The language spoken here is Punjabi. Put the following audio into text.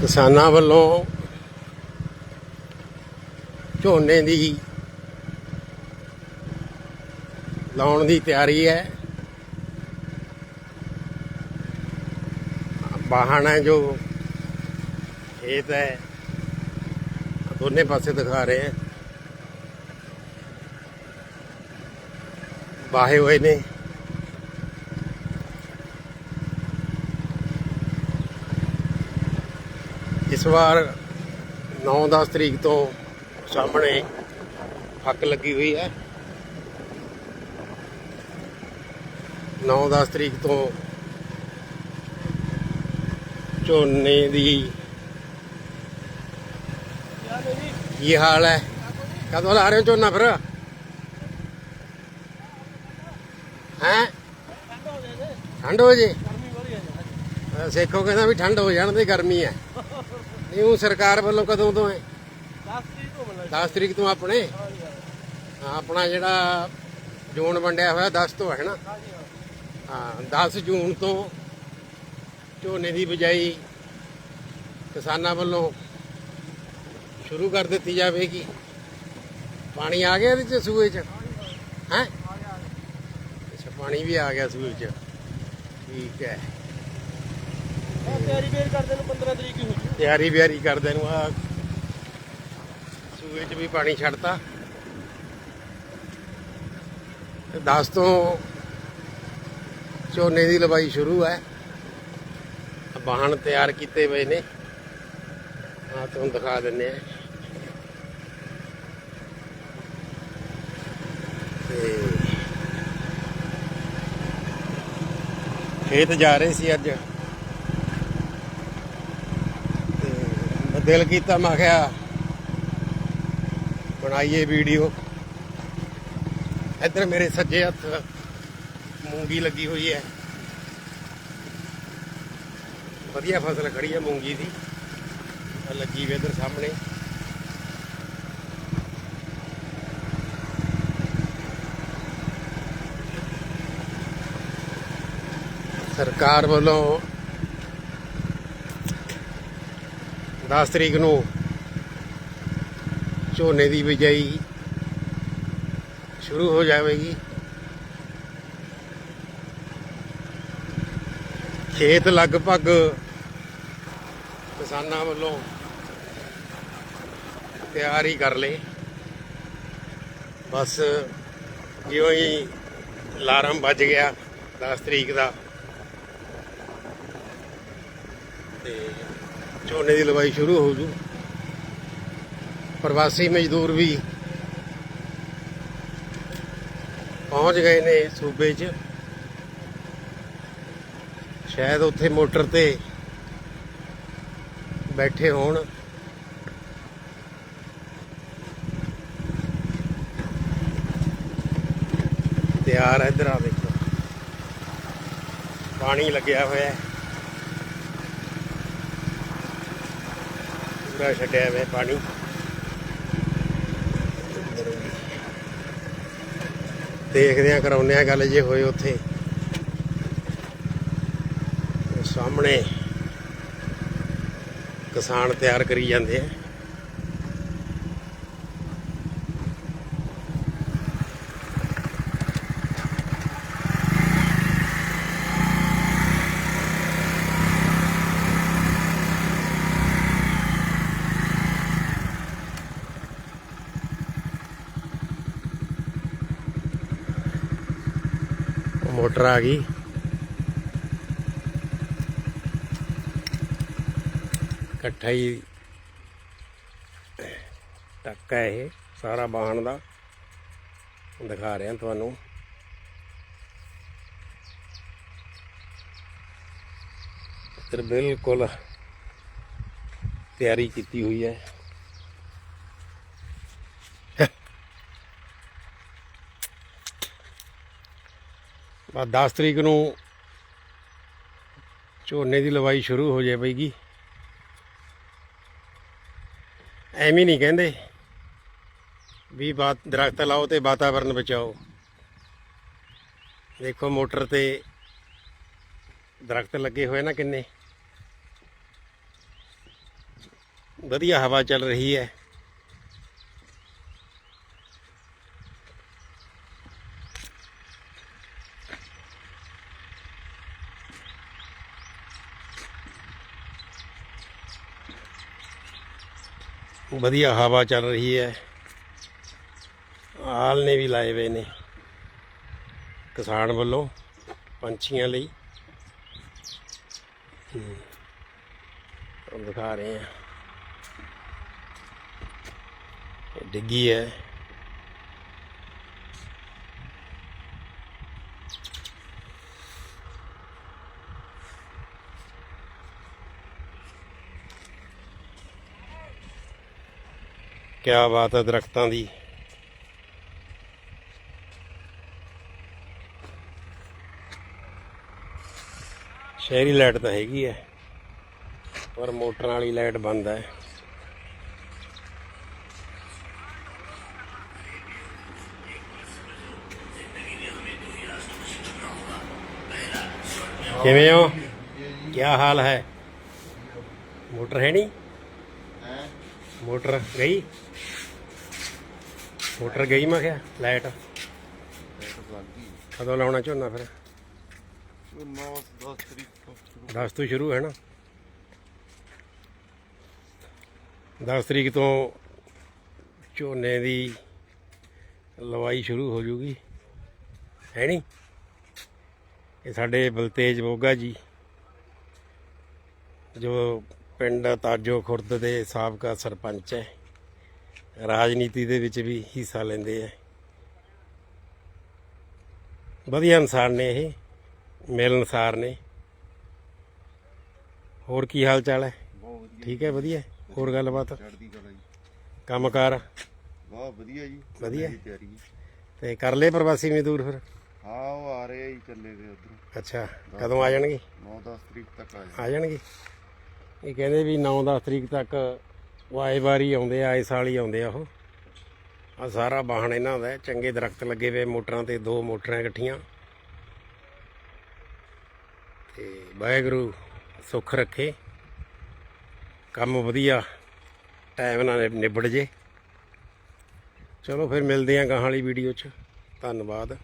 ਕਿਸਾਨਾਂ ਵੱਲੋਂ ਝੋਨੇ ਦੀ ਲਾਉਣ ਦੀ ਤਿਆਰੀ ਹੈ। ਵਾਹਣ ਹੈ ਜੋ ਖੇਤ ਹੈ। ਦੋਨੇ ਪਾਸੇ ਦਿਖਾ ਰਹੇ ਹੈ। ਬਾਹੇ ਹੋਏ ਨੇ। ਇਸ ਵਾਰ 9-10 ਤਰੀਕ ਤੋਂ ਸਾਹਮਣੇ ਫੱਕ ਲੱਗੀ ਹੋਈ ਹੈ। 9-10 ਤਰੀਕ ਤੋਂ ਝੋਨੇ ਦੀ ਕੀ ਹਾਲ ਹੈ? ਕਦੋਂ ਲਾ ਰਹੇ ਹੋ ਝੋਨਾ ਫਿਰ? ਹੈ? ਠੰਡ ਹੋ ਜੇ। ਸੇਖੋ ਕਹਿੰਦਾ ਵੀ ਠੰਡ ਹੋ ਜਾਣ ਤੇ ਗਰਮੀ ਹੈ। ਨਹੀਂ ਉਹ ਸਰਕਾਰ ਵੱਲੋਂ ਕਦੋਂ ਤੋਂ ਹੈ? 10 ਤਰੀਕ ਤੋਂ ਆਪਣੇ? ਹਾਂ, ਆਪਣਾ ਜਿਹੜਾ ਜੂਨ ਵੰਡਿਆ ਹੋਇਆ 10 ਤੋਂ ਹੈ ਨਾ? ਹਾਂ 10 ਜੂਨ ਤੋਂ ਝੋਨੇ ਦੀ ਬਿਜਾਈ ਕਿਸਾਨਾਂ ਵੱਲੋਂ ਸ਼ੁਰੂ ਕਰ ਦਿੱਤੀ ਜਾਵੇਗੀ। ਪਾਣੀ ਆ ਗਿਆ ਇਹਦੇ ਚ ਸੂਏ ਚ? ਹੈ? ਅੱਛਾ ਪਾਣੀ ਵੀ ਆ ਗਿਆ ਸੂਏ ਚ। ਠੀਕ ਹੈ। ਤਿਆਰੀ ਫੇਰ ਕਰਦੇ ਨੂੰ 15 ਤਰੀਕ ਹੀ ਹੋ ਜੂ। ਤਿਆਰੀ ਬਿਆਰੀ ਕਰਦੇ ਨੂੰ ਆ ਸੂਏ ਚ ਵੀ ਪਾਣੀ ਛੱਡਤਾ। ਤੇ 10 ਤੋਂ ਝੋਨੇ ਦੀ ਲਵਾਈ ਸ਼ੁਰੂ ਹੈ। ਵਾਹਣ ਤਿਆਰ ਕੀਤੇ ਹੋਏ ਨੇ। ਆ ਤੁਹਾਨੂੰ ਦਿਖਾ ਦਿੰਨੇ ਆ ਤੇ ਖੇਤ ਜਾ ਰਹੇ ਸੀ ਅੱਜ ਤੇ ਮੈਂ ਦਿਲ ਕੀਤਾ, ਮੈਂ ਕਿਹਾ ਬਣਾਈਏ ਵੀਡੀਓ। ਇੱਧਰ ਮੇਰੇ ਸੱਜੇ ਹੱਥ ਮੂੰਗੀ ਲੱਗੀ ਹੋਈ ਹੈ। ਵਧੀਆ ਫਸਲ ਖੜੀ ਹੈ ਮੂੰਗੀ ਦੀ। ਲੱਗੀ ਵੀ ਇੱਧਰ ਸਾਹਮਣੇ। ਸਰਕਾਰ ਵੱਲੋਂ 10 ਤਰੀਕ ਨੂੰ ਝੋਨੇ ਦੀ ਬਿਜਾਈ ਸ਼ੁਰੂ ਹੋ ਜਾਵੇਗੀ। ਖੇਤ ਲਗਭਗ ਕਿਸਾਨਾਂ ਵੱਲੋਂ ਤਿਆਰ ਹੀ ਕਰ ਲਏ। ਬਸ ਜਿਉਂ ਹੀ ਅਲਾਰਮ ਵੱਜ ਗਿਆ 10 ਤਰੀਕ ਦਾ। ਤੇ ਝੋਨੇ ਦੀ ਲਵਾਈ ਸ਼ੁਰੂ ਹੋ ਜੂ। ਪ੍ਰਵਾਸੀ ਮਜ਼ਦੂਰ ਵੀ ਪਹੁੰਚ ਗਏ ਨੇ ਸੂਬੇ 'ਚ। ਸ਼ਾਇਦ ਉੱਥੇ ਮੋਟਰ ਤੇ ਬੈਠੇ ਹੋਣ। ਤਿਆਰ ਹੈ ਇੱਧਰ ਆ ਦੇਖੋ ਪਾਣੀ ਲੱਗਿਆ ਹੋਇਆ। ਹੈ ਪੂਰਾ ਛੱਡਿਆ ਵੇ ਪਾਣੀ। ਦੇਖਦੇ ਆ ਕਰਾਉਂਦੇ ਆ ਗੱਲ ਜੇ ਹੋਏ ਉੱਥੇ। ਸਾਹਮਣੇ ਕਿਸਾਨ ਤਿਆਰ ਕਰੀ ਜਾਂਦੇ ਆ। ਮੋਟਰ ਆ ਗਈ। ਇਕੱਠਾ ਹੀ ਟੱਕਾ ਇਹ, ਸਾਰਾ ਬਾਹਣ ਦਾ। ਦਿਖਾ ਰਿਹਾ ਤੁਹਾਨੂੰ। ਇੱਧਰ ਬਿਲਕੁਲ ਤਿਆਰੀ ਕੀਤੀ ਹੋਈ ਹੈ। ਬਸ 10 ਤਰੀਕ ਨੂੰ ਝੋਨੇ ਦੀ ਲਵਾਈ ਸ਼ੁਰੂ ਹੋ ਜਾਵੇਗੀ ਐਵੇਂ ਨਹੀਂ ਕਹਿੰਦੇ ਵੀ ਬਾਤ ਦਰਖਤ ਲਾਓ ਤੇ ਵਾਤਾਵਰਨ ਬਚਾਓ। ਦੇਖੋ ਮੋਟਰ ਤੇ ਦਰਖਤ ਲੱਗੇ ਹੋਏ ਨਾ ਕਿੰਨੇ। ਵਧੀਆ ਹਵਾ ਚੱਲ ਰਹੀ ਹੈ। ਵਧੀਆ ਹਵਾ ਚੱਲ ਰਹੀ ਹੈ। ਆਲ ਨੇ ਵੀ ਲਾਏ ਹੋਏ ਨੇ। ਕਿਸਾਨ ਵੱਲੋਂ ਪੰਛੀਆਂ ਲਈ। ਦਿਖਾ ਰਹੇ ਆ ਡਿੱਗੀ ਹੈ। ਕਿਆ ਬਾਤ ਹੈ ਦਰਖਤਾਂ ਦੀ। ਸ਼ਹਿਰੀ ਲਾਈਟ ਤਾਂ ਹੈਗੀ ਹੈ, ਪਰ ਮੋਟਰ ਵਾਲੀ ਲਾਈਟ ਬੰਦ ਹੈ। ਕਿਵੇਂ ਹੋ? ਕੀ ਹਾਲ ਹੈ? ਮੋਟਰ ਹੈ ਨਹੀਂ? ਮੋਟਰ ਗਈ? ਮੋਟਰ ਗਈ ਮੈਂ ਕਿਹਾ, ਲਾਈਟ। ਕਦੋਂ ਲਾਉਣਾ ਝੋਨਾ ਫਿਰ? 9 10 ਤਰੀਕ ਤੋਂ ਸ਼ੁਰੂ 10 ਤੋਂ ਸ਼ੁਰੂ ਹੈ ਨਾ। 10 ਤਰੀਕ ਤੋਂ ਝੋਨੇ ਦੀ ਲਵਾਈ ਸ਼ੁਰੂ ਹੋ ਜੂਗੀ। ਹੈ ਨਹੀਂ? ਇਹ ਸਾਡੇ ਬਲਤੇਜ ਬੋਗਾ ਜੀ, ਜੋ ਪਿੰਡ ਤਾਜੋ ਖੁਰਦ ਦੇ ਸਾਬਕਾ ਸਰਪੰਚ ਹੈ। ਰਾਜਨੀਤੀ ਦੇ ਵਿੱਚ ਵੀ ਹਿੱਸਾ ਲੈਂਦੇ ਹੈ। ਵਧੀਆ ਇਨਸਾਨ ਨੇ ਇਹ ਮਿਲਣਸਾਰ ਨੇ। ਹੋਰ ਕੀ ਹਾਲ ਚਾਲ ਹੈ ਠੀਕ ਹੈ ਵਧੀਆ। ਹੋਰ ਗੱਲਬਾਤ? ਕੰਮਕਾਰ? ਬਹੁਤ ਵਧੀਆ ਜੀ। ਵਧੀਆ। ਤੇ ਕਰ ਲਏ ਪ੍ਰਵਾਸੀ ਮਜ਼ਦੂਰ ਫਿਰ? ਹਾਂ ਉਹ ਆ ਰਹੇ ਆ ਜੀ ਚੱਲੇ ਗਏ ਉਧਰ। ਅੱਛਾ। ਕਦੋਂ ਆ ਜਾਣਗੇ? 9 10 ਤਰੀਕ ਤੱਕ ਆ ਆ ਜਾਣਗੇ? ਇਹ ਕਹਿੰਦੇ ਵੀ 9-10 ਤਰੀਕ ਤੱਕ ਵਾਏ ਵਾਰੀ ਆਉਂਦੇ ਆ, ਆਏ ਸਾਲ ਹੀ ਆਉਂਦੇ ਆ ਉਹ। ਆ ਸਾਰਾ ਬਾਹਣ ਇਹਨਾਂ ਦਾ ਚੰਗੇ ਦਰਖਤ ਲੱਗੇ ਹੋਏ ਮੋਟਰਾਂ ਤੇ, ਦੋ ਮੋਟਰਾਂ ਇਕੱਠੀਆਂ। ਤੇ ਵਾਹਿਗੁਰੂ ਸੁੱਖ ਰੱਖੇ। ਕੰਮ ਵਧੀਆ ਟਾਈਮ ਨਾਲ ਨਿਬੜ ਜੇ। ਚਲੋ ਫਿਰ ਮਿਲਦੇ ਆਂ ਗਾਹਾਂ ਵਾਲੀ ਵੀਡੀਓ 'ਚ। ਧੰਨਵਾਦ।